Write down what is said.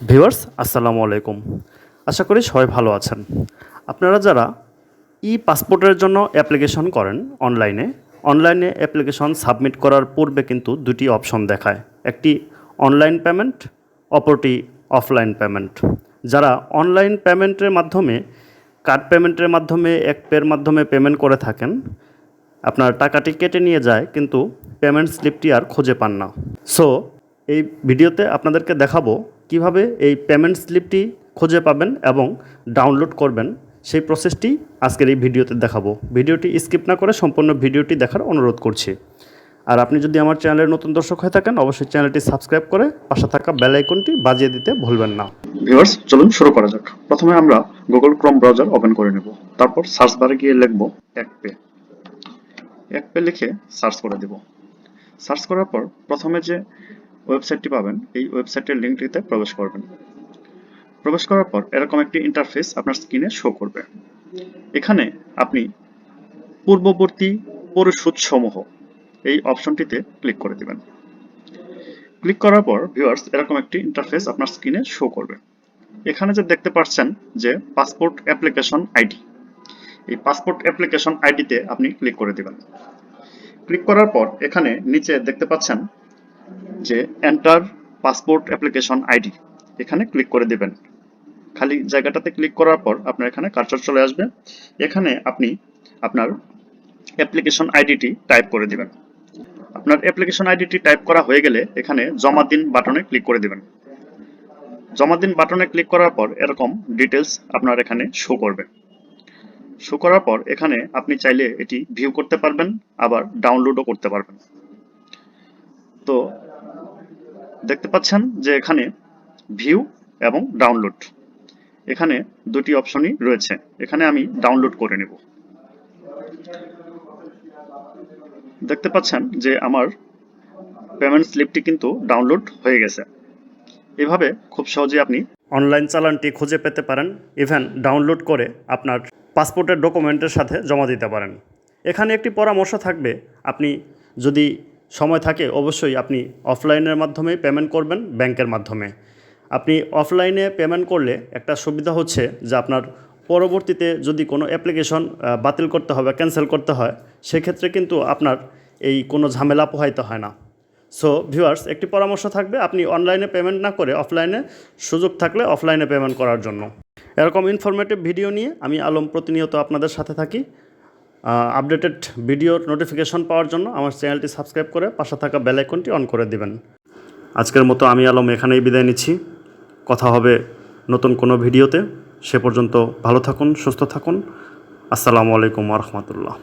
Viewers, আসসালামু আলাইকুম। আশা করি সবাই ভালো আছেন। আপনারা যারা ই পাসপোর্টের জন্য অ্যাপ্লিকেশন করেন অনলাইনে অনলাইনে অ্যাপ্লিকেশন সাবমিট করার পূর্বে কিন্তু দুটি অপশন দেখায়। একটি অনলাইন পেমেন্ট, অপরটি অফলাইন পেমেন্ট। যারা অনলাইন পেমেন্টের মাধ্যমে, কার্ড পেমেন্টের মাধ্যমে, এক পের মাধ্যমে পেমেন্ট করে থাকেন, আপনার টাকাটি কেটে নিয়ে যায়, কিন্তু পেমেন্ট স্লিপটি আর খুঁজে পান না। সো, এই ভিডিওতে আপনাদেরকে দেখাবো কীভাবে এই পেমেন্ট স্লিপটি খুঁজে পাবেন এবং ডাউনলোড করবেন, সেই প্রসেসটি আজকের এই ভিডিওতে দেখাবো। ভিডিওটি স্কিপ না করে সম্পূর্ণ ভিডিওটি দেখার অনুরোধ করছি। আর আপনি যদি আমার চ্যানেলের নতুন দর্শক হয়ে থাকেন, অবশ্যই চ্যানেলটি সাবস্ক্রাইব করে পাশে থাকা বেল আইকনটি বাজিয়ে দিতে ভুলবেন না। ভিউয়ার্স, চলুন শুরু করা যাক। প্রথমে আমরা গুগল ক্রোম ব্রাউজার ওপেন করে নেব। তারপর সার্চ বারে গিয়ে লিখব এক পে এক পে লিখে সার্চ করে দেব। সার্চ করার পর প্রথমে যে ওয়েবসাইটটি পাবেন, এই ওয়েবসাইটের লিঙ্কটিতে প্রবেশ করবেন। প্রবেশ করার পর এরকম একটি ইন্টারফেস আপনার স্ক্রিনে শো করবে। এখানে আপনি পূর্ববর্তী পরিশোধসমূহ, এই অপশনটিতে ক্লিক করে দিবেন। ক্লিক করার পর ভিউয়ার্স এরকম একটি ইন্টারফেস আপনার স্ক্রিনে শো করবে। এখানে যে দেখতে পাচ্ছেন যে পাসপোর্ট অ্যাপ্লিকেশন আইডি এই পাসপোর্ট অ্যাপ্লিকেশন আইডিতে আপনি ক্লিক করে দিবেন। ক্লিক করার পর এখানে নিচে দেখতে পাচ্ছেন যে এন্টার পাসপোর্ট অ্যাপ্লিকেশন আইডি এখানে ক্লিক করে দিবেন। খালি জায়গাটাতে ক্লিক করার পর আপনার এখানে কার্সর চলে আসবে। এখানে আপনি আপনার অ্যাপ্লিকেশন আইডিটি টাইপ করে দিবেন। আপনার অ্যাপ্লিকেশন আইডিটি টাইপ করা হয়ে গেলে এখানে জমা দিন বাটনে ক্লিক করে দিবেন। জমা দিন বাটনে ক্লিক করার পর এরকম ডিটেলস আপনার এখানে শো করবে। শো করার পর এখানে আপনি চাইলে এটি ভিউ করতে পারবেন, আবার ডাউনলোডও করতে পারবেন। তো দেখতে পাচ্ছেন যে এখানে ভিউ এবং ডাউনলোড এখানে দুটি অপশনই রয়েছে। এখানে আমি ডাউনলোড করে নেব। দেখতে পাচ্ছেন যে আমার পেমেন্ট স্লিপটি কিন্তু ডাউনলোড হয়ে গেছে। এভাবে খুব সহজে আপনি অনলাইন চালানটি খুঁজে পেতে পারেন। ইভেন ডাউনলোড করে আপনার পাসপোর্টের ডকুমেন্টের সাথে জমা দিতে পারেন। এখানে একটি পরামর্শ থাকবে। আপনি যদি সময় থাকে, অবশ্যই আপনি অফলাইনের মাধ্যমে পেমেন্ট করবেন, ব্যাংকের মাধ্যমে। আপনি অফলাইনে পেমেন্ট করলে একটা সুবিধা হচ্ছে যে আপনার পরবর্তীতে যদি কোনো অ্যাপ্লিকেশন বাতিল করতে হবে ক্যান্সেল করতে হয়, সেক্ষেত্রে কিন্তু আপনার এই কোনো ঝামেলা পোহাইতে হয় না। সো ভিউয়ার্স একটি পরামর্শ থাকবে, আপনি অনলাইনে পেমেন্ট না করে অফলাইনে সুযোগ থাকলে অফলাইনে পেমেন্ট করার জন্য। এরকম ইনফরমেটিভ ভিডিও নিয়ে আমি আলম প্রতিনিয়ত আপনাদের সাথে থাকি। আপডেটেড ভিডিওর নোটিফিকেশন পাওয়ার জন্য আমার চ্যানেলটি সাবস্ক্রাইব করে পাশে থাকা বেল আইকনটি অন করে দিবেন। আজকের মতো আমি আলম এখানেই বিদায় নিচ্ছি। কথা হবে নতুন কোনো ভিডিওতে সে পর্যন্ত ভালো থাকুন, সুস্থ থাকুন। আসসালামু আলাইকুম রহমতুল্লাহ।